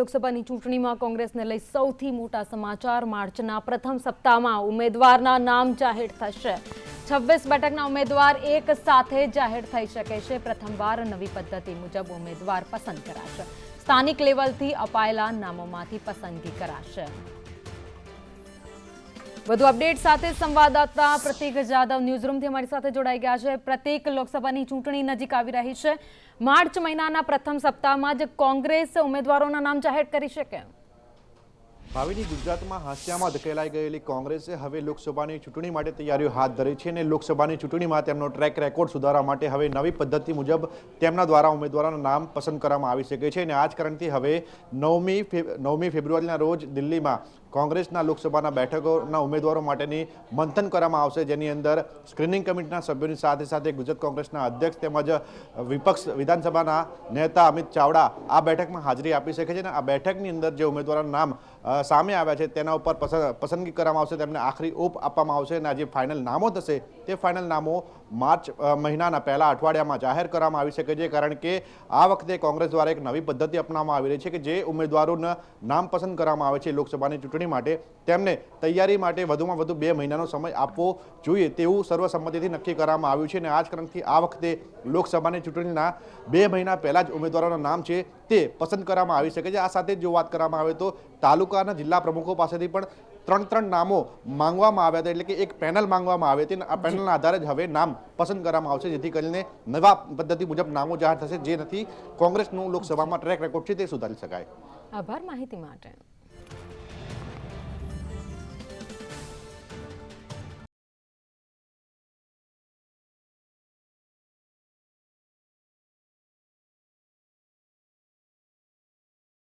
લોકસભાની ચૂંટણીમાં કોંગ્રેસને લઈ સૌથી મોટા સમાચાર માર્ચના પ્રથમ સપ્તાહમાં ઉમેદવારના નામ જાહેર થશે. છવ્વીસ બેઠકના ઉમેદવાર એક સાથે જાહેર થઈ શકે છે. પ્રથમવાર નવી પદ્ધતિ મુજબ ઉમેદવાર પસંદ કરાશે. સ્થાનિક લેવલથી અપાયેલા નામોમાંથી પસંદગી કરાશે. વધુ અપડેટ સાથે સંવાદદાતા પ્રતિક જાદવ ન્યૂઝરૂમથી અમારી સાથે જોડાઈ ગયા છે. પ્રતિક લોકસભાની ચૂંટણી નજીક આવી રહી છે. માર્ચ મહિનાના પ્રથમ સપ્તાહમાં જ કોંગ્રેસ ઉમેદવારોના નામ જાહેર કરી શકે ભાવિની ગુજરાતમાં હાસ્યામાં ધકેલાઈ ગયેલી કોંગ્રેસે હવે લોકસભાની ચૂંટણી માટે તૈયારીઓ હાથ ધરી છે અને લોકસભાની ચૂંટણીમાં તેમનો ટ્રેક રેકોર્ડ સુધારવા માટે હવે નવી પદ્ધતિ મુજબ તેમના દ્વારા ઉમેદવારોના નામ પસંદ કરવામાં આવી શકે છે. અને આ જ કારણથી હવે નવમી નવમી ફેબ્રુઆરીના રોજ દિલ્હીમાં કોંગ્રેસના લોકસભાના બેઠકોના ઉમેદવારો માટેની મંથન કરવામાં આવશે. જેની અંદર સ્ક્રીનિંગ કમિટીના સભ્યોની સાથે સાથે ગુજરાત કોંગ્રેસના અધ્યક્ષ તેમજ વિપક્ષ વિધાનસભાના નેતા અમિત ચાવડા આ બેઠકમાં હાજરી આપી શકે છે અને આ બેઠકની અંદર જે ઉમેદવારોના નામ સામે આવ્યા છે તેના ઉપર પસંદ- પસંદગી કરવામાં આવશે. તેમને આખરી ઓપ આપવામાં આવશે અને આ જે ફાઇનલ નામો થશે તે ફાઇનલ નામો માર્ચ મહિનાના પહેલા અઠવાડિયામાં જાહેર કરવામાં આવી શકે છે. કારણ કે આ વખતે કોંગ્રેસ દ્વારા એક નવી પદ્ધતિ અપનાવવામાં આવી રહી છે કે જે ઉમેદવારોના નામ પસંદ કરવામાં આવે છે લોકસભાની ચૂંટણી માટે તેમને તૈયારી માટે વધુમાં વધુ બે મહિનાનો સમય આપવો જોઈએ તેવું સર્વસંમતિથી નક્કી કરવામાં આવ્યું છે અને આ જ ક્રમથી આ વખતે લોકસભાની ચૂંટણીના બે મહિના પહેલા જ ઉમેદવારોના નામ છે તે પસંદ કરવામાં આવી શકે છે. આ સાથે જ જો વાત કરવામાં આવે તો તાલુકાના જિલ્લા પ્રમુખો પાસેથી પણ ત્રણ ત્રણ નામો માંગવામાં આવ્યા હતા. એટલે કે એક પેનલ માંગવામાં આવી હતી આ પેનલના આધારે જ હવે નામ પસંદ કરવામાં આવશે, જેથી કરીને નવા પદ્ધતિ મુજબ નામો જાહેર થશે જેનાથી કોંગ્રેસનું લોકસભામાં ટ્રેક રેકોર્ડ છે તે સુધારી શકાય. આભાર માહિતી માટે.